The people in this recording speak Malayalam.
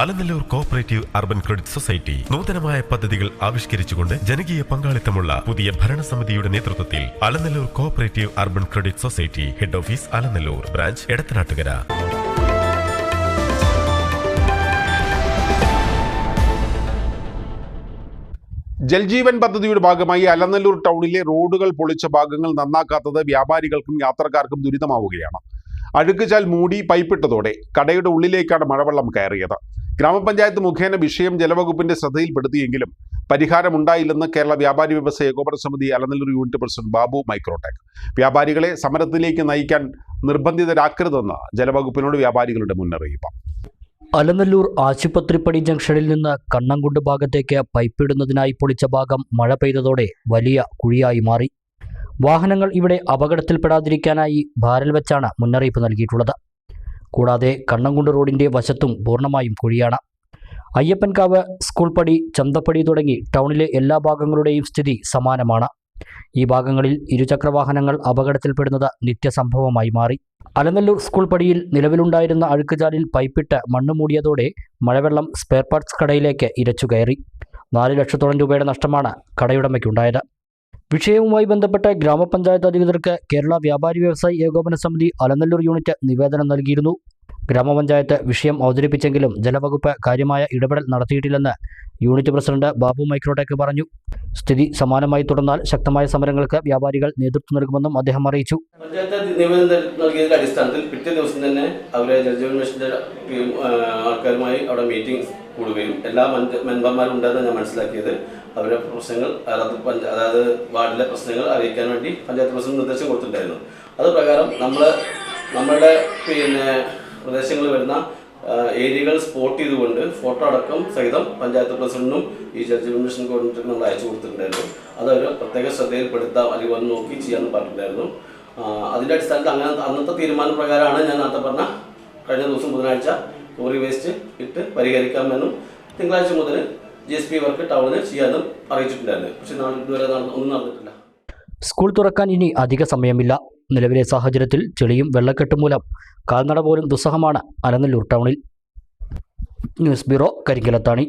Alanallur cooperative urban credit society നൂതനമായ പദ്ധതികൾ ആവിഷ്കരിച്ചുകൊണ്ട് ജനകീയ പങ്കാളിത്തമുള്ള പുതിയ ഭരണസമിതിയുടെ നേതൃത്വത്തിൽ Alanallur cooperative urban credit society head office Alanallur branch Edathanattukara. Jal Jeevan പദ്ധതിയുടെ ഭാഗമായി അലനല്ലൂർ ടൗണിലെ റോഡുകൾ പൊളിച്ച ഭാഗങ്ങൾ നന്നാക്കാത്തത് വ്യാപാരികൾക്കും യാത്രക്കാർക്കും ദുരിതമാവുകയാണ്. അഴുക്കുചാൽ മൂടി പൈപ്പിട്ടതോടെ കടയുടെ ഉള്ളിലേക്കാണ് മഴവെള്ളം കയറിയത്. ഗ്രാമപഞ്ചായത്ത് മുഖേന വിഷയം ജലവകുപ്പിന്റെ ശ്രദ്ധയിൽപ്പെടുത്തിയെങ്കിലും പരിഹാരമുണ്ടായില്ലെന്ന് കേരള വ്യാപാരി വ്യവസായ ഏകോപന സമിതി Alanallur unit president Babu Microtech. വ്യാപാരികളെ സമരത്തിലേക്ക് നയിക്കാൻ നിർബന്ധിതരാക്കരുതെന്ന് ജലവകുപ്പിനോട് വ്യാപാരികളുടെ മുന്നറിയിപ്പ്. അലനല്ലൂർ ആശുപത്രിപ്പടി ജംഗ്ഷനിൽ നിന്ന് കണ്ണംകുണ്ട് ഭാഗത്തേക്ക് പൈപ്പിടുന്നതിനായി പൊളിച്ച ഭാഗം മഴ പെയ്തതോടെ വലിയ കുഴിയായി മാറി. വാഹനങ്ങൾ ഇവിടെ അപകടത്തിൽപ്പെടാതിരിക്കാനായി ഭാരൽ വെച്ചാണ് മുന്നറിയിപ്പ് നൽകിയിട്ടുള്ളത്. കൂടാതെ കണ്ണംകുണ്ട് റോഡിന്റെ വശത്തും പൂർണമായും കുഴിയാണ്. അയ്യപ്പൻകാവ് സ്കൂൾ പടി ചന്തപ്പടി തുടങ്ങി ടൗണിലെ എല്ലാ ഭാഗങ്ങളുടെയും സ്ഥിതി സമാനമാണ്. ഈ ഭാഗങ്ങളിൽ ഇരുചക്രവാഹനങ്ങൾ അപകടത്തിൽപ്പെടുന്നത് നിത്യസംഭവമായി മാറി. അലനല്ലൂർ സ്കൂൾ പടിയിൽ നിലവിലുണ്ടായിരുന്ന അഴുക്കുചാലിൽ പൈപ്പിട്ട് മണ്ണ് മൂടിയതോടെ മഴവെള്ളം സ്പെയർ പാർട്സ് കടയിലേക്ക് ഇരച്ചു കയറി. നാല് ലക്ഷത്തോളം രൂപയുടെ നഷ്ടമാണ് കടയുടമയ്ക്കുണ്ടായത്. വിഷയവുമായി ബന്ധപ്പെട്ട് ഗ്രാമപഞ്ചായത്ത് അധികൃതർക്ക് കേരള വ്യാപാരി വ്യവസായി ഏകോപന സമിതി അലനല്ലൂർ യൂണിറ്റ് നിവേദനം നൽകിയിരുന്നു ഗ്രാമപഞ്ചായത്ത് വിഷയം അവതരിപ്പിച്ചെങ്കിലും ജലവകുപ്പ് കാര്യമായ ഇടപെടൽ നടത്തിയിട്ടില്ലെന്ന് യൂണിറ്റ് പ്രസിഡന്റ് ബാബു മൈക്രോടെക് പറഞ്ഞു. സ്ഥിതി സമാനമായി തുടർന്നാൽ ശക്തമായ സമരങ്ങൾക്ക് വ്യാപാരികൾ നേതൃത്വം നൽകുമെന്നും അദ്ദേഹം അറിയിച്ചു. അടിസ്ഥാനത്തിൽ പിറ്റേ ദിവസം തന്നെ അവരെ ജലജീവൻ മിഷന്റെ ആൾക്കാരുമായി അവിടെ മീറ്റിംഗ് കൂടുകയും എല്ലാ മെമ്പർമാരും ഉണ്ടെന്ന് ഞാൻ മനസ്സിലാക്കിയത് അവരുടെ പ്രശ്നങ്ങൾ അതായത് അതായത് വാർഡിലെ പ്രശ്നങ്ങൾ അറിയിക്കാൻ വേണ്ടി പഞ്ചായത്ത് പ്രസിഡന്റ് നിർദ്ദേശം കൊടുത്തിട്ടുണ്ടായിരുന്നു. അത് പ്രകാരം നമ്മൾ നമ്മളുടെ പിന്നെ പ്രദേശങ്ങളിൽ വരുന്ന ഏരിയകൾ സ്പോട്ട് ചെയ്തുകൊണ്ട് ഫോട്ടോ അടക്കം സഹിതം പഞ്ചായത്ത് പ്രസിഡന്റിനും ഈ ജഡ്ജി മിഷൻ കോർഡിനേറ്ററിനും നമ്മൾ അയച്ചു കൊടുത്തിട്ടുണ്ടായിരുന്നു. അതവർ പ്രത്യേക ശ്രദ്ധയിൽപ്പെടുത്താം അല്ലെങ്കിൽ വന്ന് നോക്കി ചെയ്യാമെന്ന് പറഞ്ഞിട്ടുണ്ടായിരുന്നു. അതിന്റെ അടിസ്ഥാനത്തിൽ അങ്ങനെ അന്നത്തെ തീരുമാന പ്രകാരമാണ് ഞാൻ നേരത്തെ പറഞ്ഞ കഴിഞ്ഞ ദിവസം ബുധനാഴ്ച കോറി വേസ്റ്റ് ഇട്ട് പരിഹരിക്കാമെന്നും തിങ്കളാഴ്ച മുതൽ ജി എസ് പി വർക്ക് ടൗണിൽ ചെയ്യാമെന്നും അറിയിച്ചിട്ടുണ്ടായിരുന്നു. പക്ഷെ നാളെ ഇതുവരെ ഒന്നും നടന്നിട്ടില്ല. സ്കൂൾ തുറക്കാൻ ഇനി അധിക സമയമില്ല. നിലവിലെ സാഹചര്യത്തിൽ ചെളിയും വെള്ളക്കെട്ടും മൂലം കാൽനട പോലും ദുസ്സഹമാണ് അലനല്ലൂർ ടൗണിൽ. News bureau Karinkallathani.